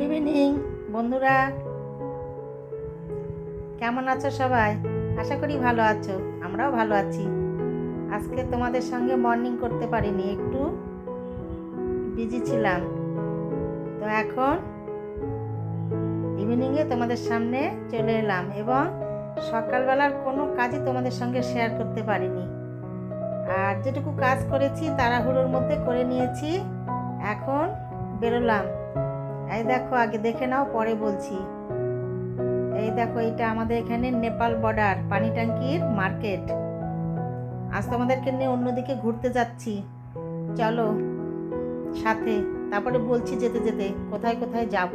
Good evening বন্ধুরা। কেমন আছো সবাই? আশা করি ভালো আছো, আমরাও ভালো আছি। আজকে তোমাদের সঙ্গে মর্নিং করতে পারিনি, একটু বিজি ছিলাম। তো এখন ইভিনিংয়ে তোমাদের সামনে চলে এলাম এবং সকালবেলার কোনো কাজই তোমাদের সঙ্গে শেয়ার করতে পারিনি। আর যেটুকু কাজ করেছি, তাড়াহুড়োর মধ্যে করে নিয়েছি, এখন বেরোলাম। এই দেখো, আগে দেখে নাও, পরে বলছি। এই দেখো এটা আমাদের এখানে নেপাল বর্ডার পানি ট্যাঙ্কির মার্কেট আজ তোমাদেরকে নিয়ে অন্যদিকে ঘুরতে যাচ্ছি। চলো, সাথে। তারপরে বলছি যেতে যেতে, কোথায় কোথায় যাব।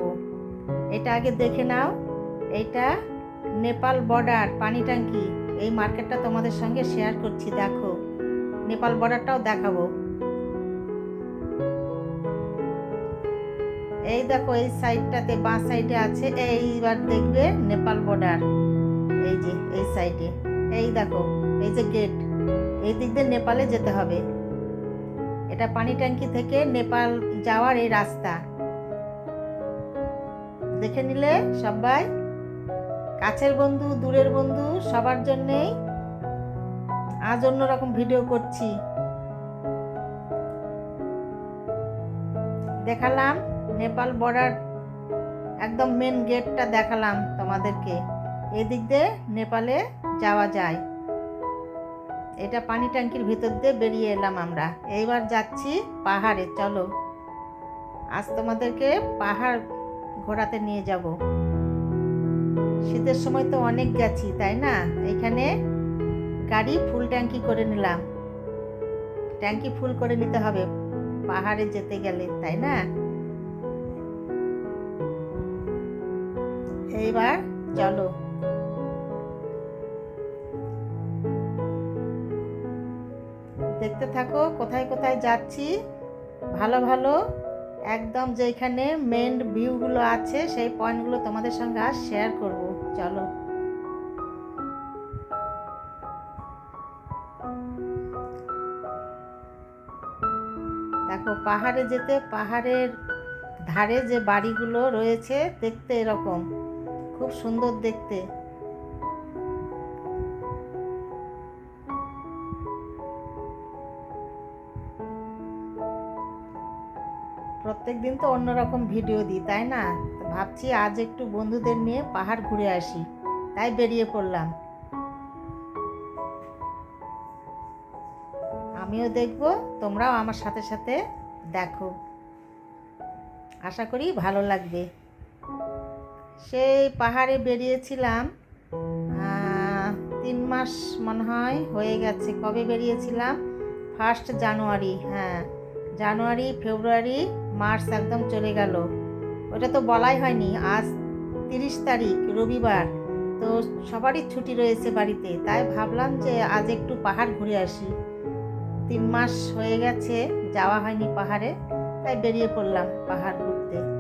এটা আগে দেখে নাও, এটা নেপাল বর্ডার পানি ট্যাঙ্কি। এই মার্কেটটা তোমাদের সঙ্গে শেয়ার করছি, দেখো। নেপাল বর্ডারটাও দেখাবো। এই দেখো, এই সাইডটাতে বাঁ সাইডে আছে, এইবার দেখবে নেপাল বর্ডার এই যে, এই সাইডে এই দেখো, এই যে গেট এই দিক দিয়ে নেপালে যেতে হবে। এটা পানি ট্যাঙ্কি থেকে নেপাল যাওয়ার এই রাস্তা। দেখে নিলে সবাই। কাছের বন্ধু, দূরের বন্ধু, সবার জন্যেই। আজ অন্যরকম ভিডিও করছি। দেখালাম। নেপাল বর্ডার একদম মেন গেটটা দেখালাম তোমাদেরকে। এদিক দিয়ে নেপালে যাওয়া যায়। এটা পানি ট্যাঙ্কির ভিতর দিয়ে বেরিয়ে এলাম আমরা। এইবার যাচ্ছি পাহাড়ে, চলো। আজ তোমাদেরকে পাহাড় ঘোরাতে নিয়ে যাব। শীতের সময় তো অনেক গেছি, তাই না? এখানে গাড়ি ফুল ট্যাঙ্কি করে নিলাম। ট্যাঙ্কি ফুল করে নিতে হবে পাহাড়ে যেতে গেলে, তাই না? এইবার চলো। দেখতে থাকো, কোথায় কোথায় যাচ্ছি। ভালো ভালো। একদম যেখানে মেন ভিউগুলো আছে, সেই পয়েন্টগুলো তোমাদের সঙ্গে আর শেয়ার করব। চলো। দেখো, পাহাড়ে যেতে পাহাড়ের ধারে যে বাড়িগুলো রয়েছে, দেখতে এরকম। খুব সুন্দর দেখতে। প্রত্যেক দিন তো অন্যরকম ভিডিও দিই, তাই না? ভাবছি আজ একটু বন্ধুদের নিয়ে পাহাড় ঘুরে আসি, তাই বেরিয়ে পড়লাম। আমিও দেখব, তোমরাও আমার সাথে সাথে দেখো। আশা করি ভালো লাগবে। সেই পাহাড়ে বেরিয়েছিলাম তিন মাস মনে হয় হয়ে গেছে। কবে বেরিয়েছিলাম? ফার্স্ট জানুয়ারি হ্যাঁ। জানুয়ারি, ফেব্রুয়ারি, মার্চ একদম চলে গেল। ওটা তো বলাই হয়নি, আজ তিরিশ তারিখ, রবিবার। তো সবারই ছুটি রয়েছে বাড়িতে, তাই ভাবলাম যে আজ একটু পাহাড় ঘুরে আসি। তিন মাস হয়ে গেছে, যাওয়া হয়নি পাহাড়ে, তাই বেরিয়ে পড়লাম পাহাড় ঘুরতে।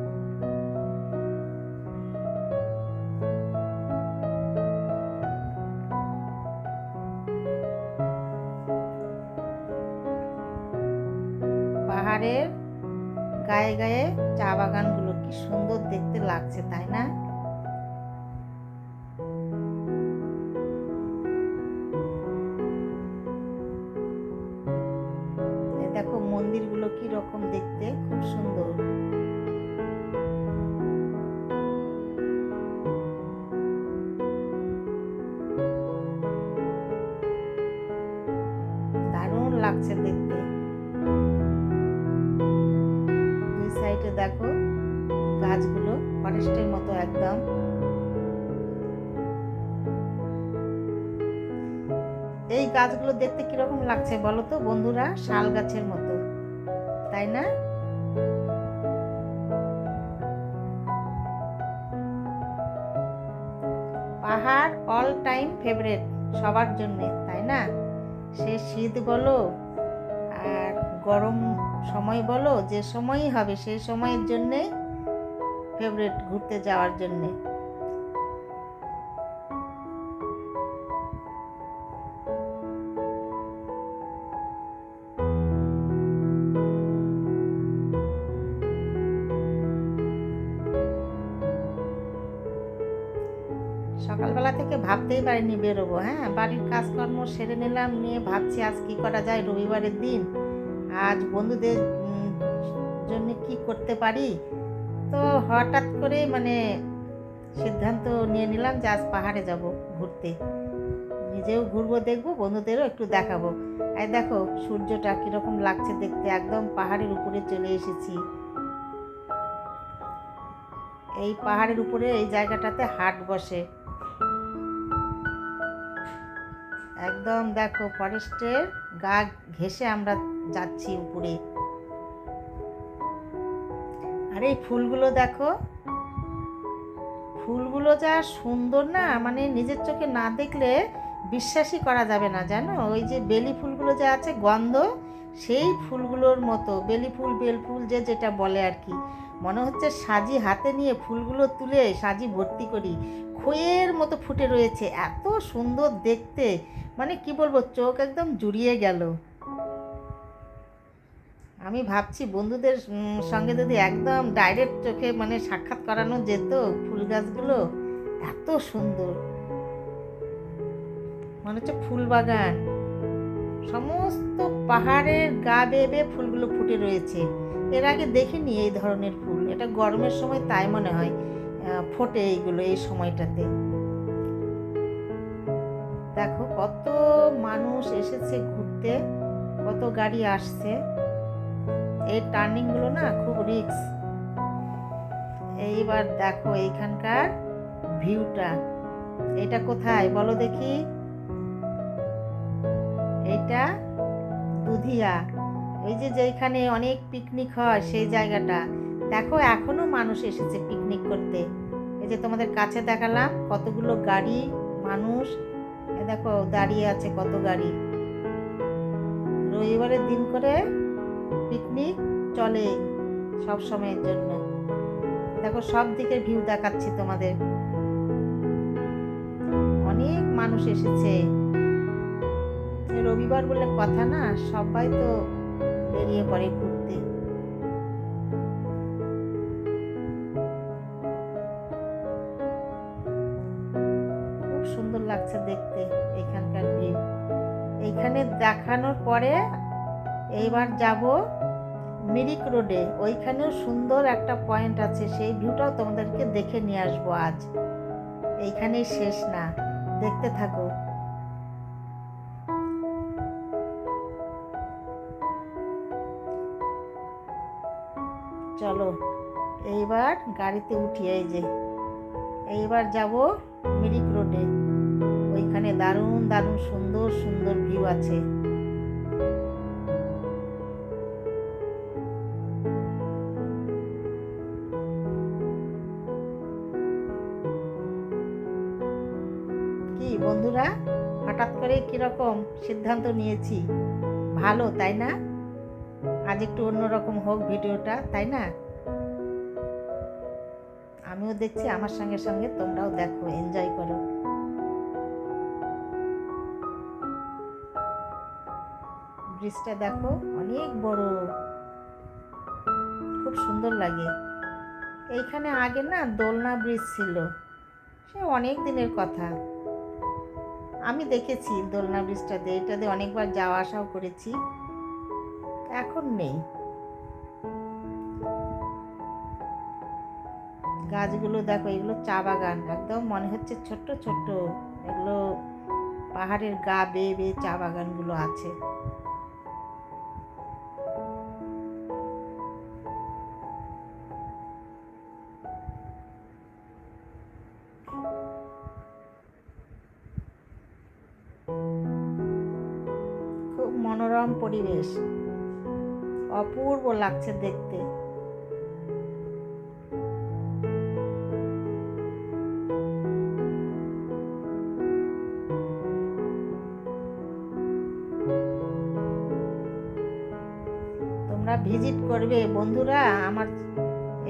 পাহাড়ের গায়ে গায়ে চা বাগানগুলো কি সুন্দর দেখতে লাগছে, তাই না? দেখো মন্দিরগুলো কি রকম দেখতে, খুব সুন্দর। দারুণ লাগছে দেখতে। দেখো, গাছগুলো ফরেস্টের মতো একদম। এই গাছগুলো দেখতে কীরকম লাগছে বলো তো বন্ধুরা? শাল গাছের মতো, তাই না? পাহাড় অল টাইম ফেভারেট সবার জন্য, তাই না? সে শীত বলো আর গরম সময় বলো, যে সময়ই হবে, সেই সময়ের জন্যে ফেভারেট ঘুরতে যাওয়ার জন্যে। সকালবেলা থেকে ভাবতেই পারিনি বেরোবো হ্যাঁ? বাড়ির কাজকর্ম সেরে নিলাম, নিয়ে ভাবছি আজ কী করা যায়, রবিবারের দিন। আজ বন্ধুদের জন্য কি করতে পারি? তো হঠাৎ করে মানে সিদ্ধান্ত নিয়ে নিলাম যে আজ পাহাড়ে যাব ঘুরতে। নিজেও ঘুরবো, দেখব, বন্ধুদেরও একটু দেখাবো। এই দেখো, সূর্যটা কীরকম লাগছে দেখতে, একদম পাহাড়ের উপরে চলে এসেছি। এই পাহাড়ের উপরে, এই জায়গাটাতে হাট বসে। একদম দেখো ফরেস্টের গা ঘেসে আমরা যাচ্ছি উপরে। আর এই ফুলগুলো দেখো, ফুলগুলো যা সুন্দর না মানে নিজের চোখে না দেখলে বিশ্বাসই করা যাবে না, জানো? ওই যে বেলি ফুলগুলো যা আছে, গন্ধ, সেই ফুলগুলোর মতো, বেলি ফুল, বেল ফুল, যে যেটা বলে আর কি। মনে হচ্ছে সাজি হাতে নিয়ে ফুলগুলো তুলে সাজি ভর্তি করি। খইয়ের মতো ফুটে রয়েছে, এত সুন্দর দেখতে। মানে কি বলব, চোখ একদম জুড়িয়ে গেল। আমি ভাবছি বন্ধুদের সঙ্গে যদি একদম ডাইরেক্ট চোখে মানে সাক্ষাৎ করানো যেত ফুল গাছগুলো, এত সুন্দর। মনে হচ্ছে ফুল বাগান। সমস্ত পাহাড়ের গা বেয়ে বেয়ে ফুলগুলো ফুটে রয়েছে। এর আগে দেখিনি এই ধরনের ফুল। এটা গরমের সময় তাই মনে হয় ফোটে এইগুলো এই সময়টাতে। দেখো কত মানুষ এসেছে ঘুরতে, কত গাড়ি আসছে, এই টার্নিংগুলো না খুব রিক্স এইবার দেখো এইখানকার ভিউটা এটা কোথায় বলো দেখি? এটা দুধিয়া, এই যে যেখানে অনেক পিকনিক হয় সেই জায়গাটা। দেখো এখনও মানুষ এসেছে পিকনিক করতে। এই যে তোমাদের কাছে দেখালাম কতগুলো গাড়ি, মানুষ দেখো দাঁড়িয়ে আছে কত গাড়ি। রবিবারের দিন করে পিকনিক চলে সব সময়ের জন্য। দেখো সব দিকের ভিউ দেখাচ্ছি তোমাদের। অনেক মানুষ এসেছে। রবিবার বলে কথা না, সবাই তো বেরিয়ে পড়ে ঘুরতে। দেখানোর পরে এইবার যাব মিরিক রোডে। ওইখানেও সুন্দর একটা পয়েন্ট আছে, সেই ভিউটাও তোমাদেরকে দেখে নিয়ে আসব আজ। এইখানেই শেষ না, দেখতে থাকো। চলো, এইবার গাড়িতে উঠি, এই যে। এইবার যাব মিরিক রোডে। ওইখানে দারুণ দারুণ সুন্দর সুন্দর ভিউ আছে। কি বন্ধুরা, হঠাৎ করে কীরকম সিদ্ধান্ত নিয়েছি। ভালো, তাই না? আজ একটু অন্যরকম হোক ভিডিওটা, তাই না? আমিও দেখছি, আমার সঙ্গে সঙ্গে তোমরাও দেখো এনজয় করো। ব্রিজটা দেখো, অনেক বড়। খুব সুন্দর লাগে। এইখানে আগে না দোলনা ব্রিজ ছিল, সে অনেক দিনের কথা। আমি দেখেছি দোলনা ব্রিজটা এটাতে অনেকবার যাওয়া আসাও করেছি। এখন নেই। গাছগুলো দেখো, এগুলো চা বাগান, একদম মনে হচ্ছে ছোট্ট ছোট্ট। এগুলো পাহাড়ের গা বেয়ে বেয়ে চা বাগানগুলো আছে। মনোরম পরিবেশ। অপূর্ব লাগছে দেখতে। তোমরা ভিজিট করবে। বন্ধুরা, আমার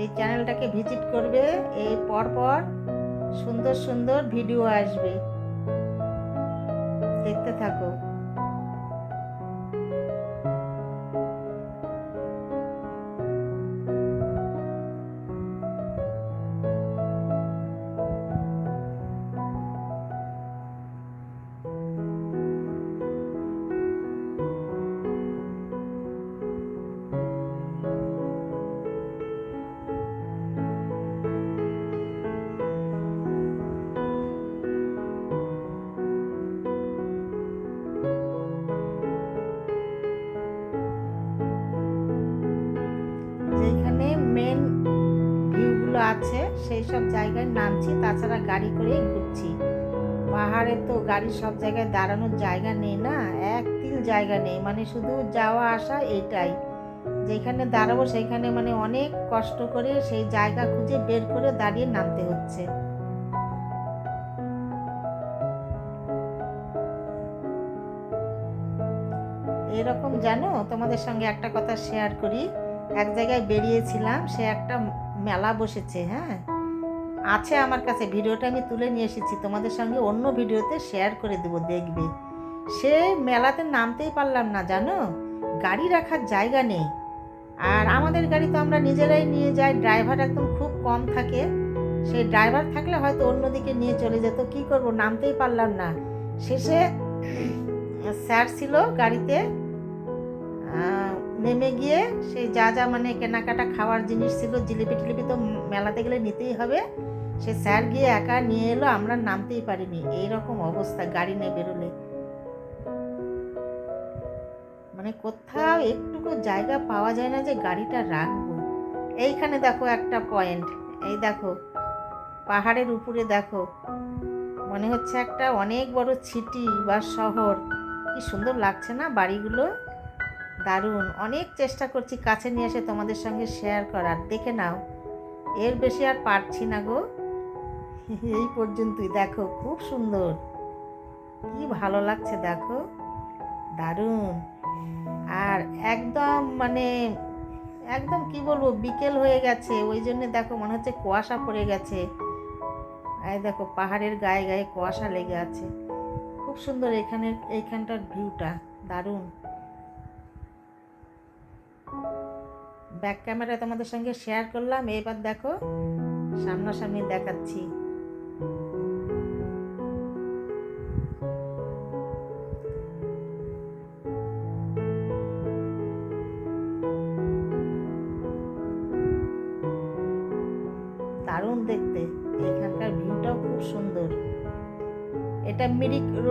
এই চ্যানেলটাকে ভিজিট করবে। এই পরপর সুন্দর সুন্দর ভিডিও আসবে। দেখতে থাকো। সেই সব জায়গায় নামছি, তাছাড়া গাড়ি করেই ঘুরছি। পাহাড়ে তো গাড়ি সব জায়গায় দাঁড়ানোর জায়গা নেই না? এক তিল জায়গা নেই মানে শুধু যাওয়া, আসা এইটাই। যেখানে দাঁড়াবো সেইখানে মানে অনেক কষ্ট করে সেই জায়গা খুঁজে বের করে দাঁড়িয়ে নামতে হচ্ছে। এরকম জানো? তোমাদের সঙ্গে একটা কথা শেয়ার করি। এক জায়গায় বেরিয়েছিলাম, সে একটা মেলা বসেছে হ্যাঁ? আছে আমার কাছে। ভিডিওটা আমি তুলে নিয়ে এসেছি। তোমাদের সঙ্গে অন্য ভিডিওতে শেয়ার করে দেবো, দেখবে। সে মেলাতে নামতেই পারলাম না, জানো? গাড়ি রাখার জায়গা নেই। আর আমাদের গাড়ি তো আমরা নিজেরাই নিয়ে যাই। ড্রাইভার একদম খুব কম থাকে। সেই ড্রাইভার থাকলে হয়তো অন্যদিকে নিয়ে চলে যেত। কি করব? নামতেই পারলাম না। শেষে স্যার ছিল গাড়িতে। নেমে গিয়ে সেই যা যা মানে কেনাকাটা খাওয়ার জিনিস ছিল জিলিপি টিলিপি তো মেলাতে গেলে নিতেই হবে। সে স্যার গিয়ে একা নিয়ে এলো, আমরা নামতেই পারিনি। এইরকম অবস্থা, গাড়ি নিয়ে বেরোলে। মানে কোথাও একটুকু জায়গা পাওয়া যায় না যে গাড়িটা রাখব। এইখানে দেখো একটা পয়েন্ট। এই দেখো, পাহাড়ের উপরে দেখো। মনে হচ্ছে একটা অনেক বড় সিটি বা শহর। কি সুন্দর লাগছে না বাড়িগুলো? দারুণ। অনেক চেষ্টা করছি কাছে নিয়ে এসে তোমাদের সঙ্গে শেয়ার করার। দেখে নাও। এর বেশি আর পারছি না গো। এই পর্যন্তই। দেখো, খুব সুন্দর। কি ভালো লাগছে, দেখো। দারুণ। আর একদম মানে একদম কি বলব, বিকেল হয়ে গেছে। ওই জন্য দেখো, মনে হচ্ছে কুয়াশা পড়ে গেছে। এই দেখো, পাহাড়ের গায়ে গায়ে কুয়াশা লেগে আছে। খুব সুন্দর এখানে এইখানটার ভিউটা দারুণ। ব্যাক ক্যামেরা তোমাদের সঙ্গে শেয়ার করলাম। এবার দেখো, সামনাসামনি দেখাচ্ছি।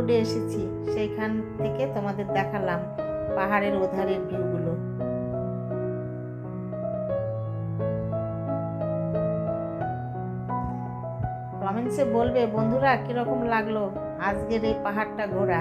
রোডে এসেছি, সেইখান থেকে তোমাদের দেখালাম পাহাড়ের ওধারের ভিউগুলো কমেন্টসে বলবে, বন্ধুরা, কীরকম লাগল আজকের এই পাহাড়টা ঘোরা?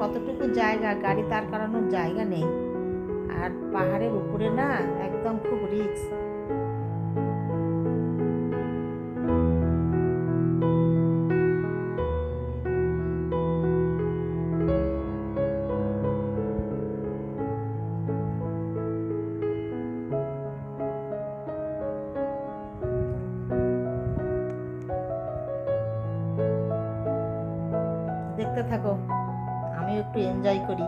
কতটুকু জায়গা? গাড়ি তার করানোর জায়গা নেই। আর পাহাড়ের উপরে না একদম খুব রিক্স একটু এনজয় করি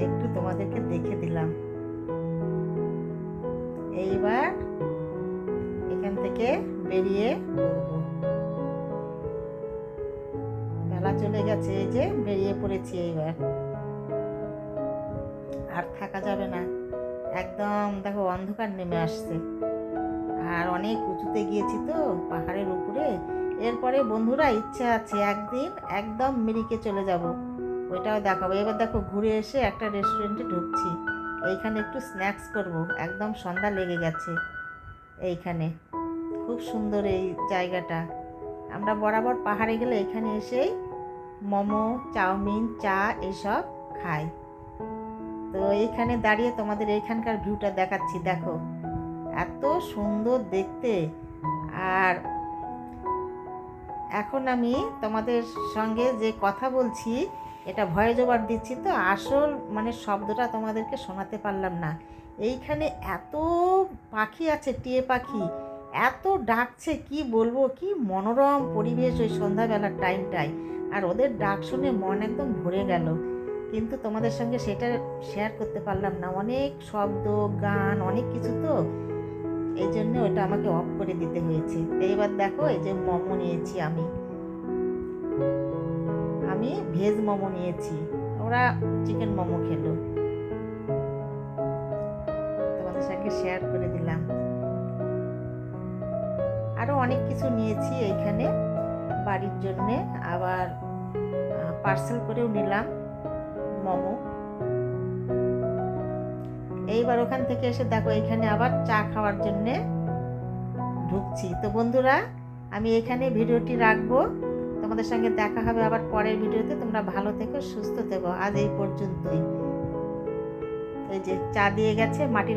একটু তোমাদেরকে দেখে দিলাম। এইবার এখান থেকে বেরিয়ে পড়ব। বেলা চলে গেছে, এই যে বেরিয়ে পড়েছি এইবার। আর থাকা যাবে না। একদম দেখো অন্ধকার নেমে আসছে। আর অনেক উঁচুতে গিয়েছি তো, পাহাড়ের উপরে। এরপরে বন্ধুরা, ইচ্ছে আছে একদিন একদম মিরিকে চলে যাব। ওইটাও দেখাবো। এবার দেখো ঘুরে এসে একটা রেস্টুরেন্টে ঢুকছি। এইখানে একটু স্ন্যাক্স করব। একদম সন্ধ্যা লেগে গেছে এইখানে। খুব সুন্দর এই জায়গাটা। আমরা বরাবর পাহাড়ে গেলে এখানে এসেই মোমো, চাউমিন, চা এসব খাই। তো এইখানে দাঁড়িয়ে তোমাদের এইখানকার ভিউটা দেখাচ্ছি। দেখো, এত সুন্দর দেখতে। আর এখন আমি তোমাদের সঙ্গে যে কথা বলছি এটা ভয়েস ওভার দিচ্ছি তো, আসল মানে শব্দটা তোমাদেরকে শোনাতে পারলাম না। এইখানে এত পাখি আছে, টিয়ে পাখি, এত ডাকছে, কি বলব, কি মনোরম পরিবেশ ওই সন্ধ্যাবেলার টাইমটায় আর ওদের ডাক শুনে মন একদম ভরে গেল। কিন্তু তোমাদের সঙ্গে সেটা শেয়ার করতে পারলাম না। অনেক শব্দ, গান, অনেক কিছু তো। এই জন্য ওটা আমাকে অফ করে দিতে হয়েছে। এইবার দেখো, এই যে মোমো নিয়েছি আমি। আমি ভেজ মোমো নিয়েছি। ওরা চিকেন মোমো খেলো। তোমাদের সঙ্গে শেয়ার করে দিলাম। আরও অনেক কিছু নিয়েছি এইখানে বাড়ির জন্যে। আবার পার্সেল করেও নিলাম মোমো। এইবার ওখান থেকে এসে দেখো এখানে আবার চা খাওয়ার জন্যে ঢুকছি। তো বন্ধুরা, আমি এখানে ভিডিওটি রাখব। তোমাদের সঙ্গে দেখা হবে আবার পরের ভিডিওতে। তোমরা ভালো থেকো, সুস্থ থেকো। আজ এই পর্যন্তই। এই যে চা দিয়ে গেছে, মাটির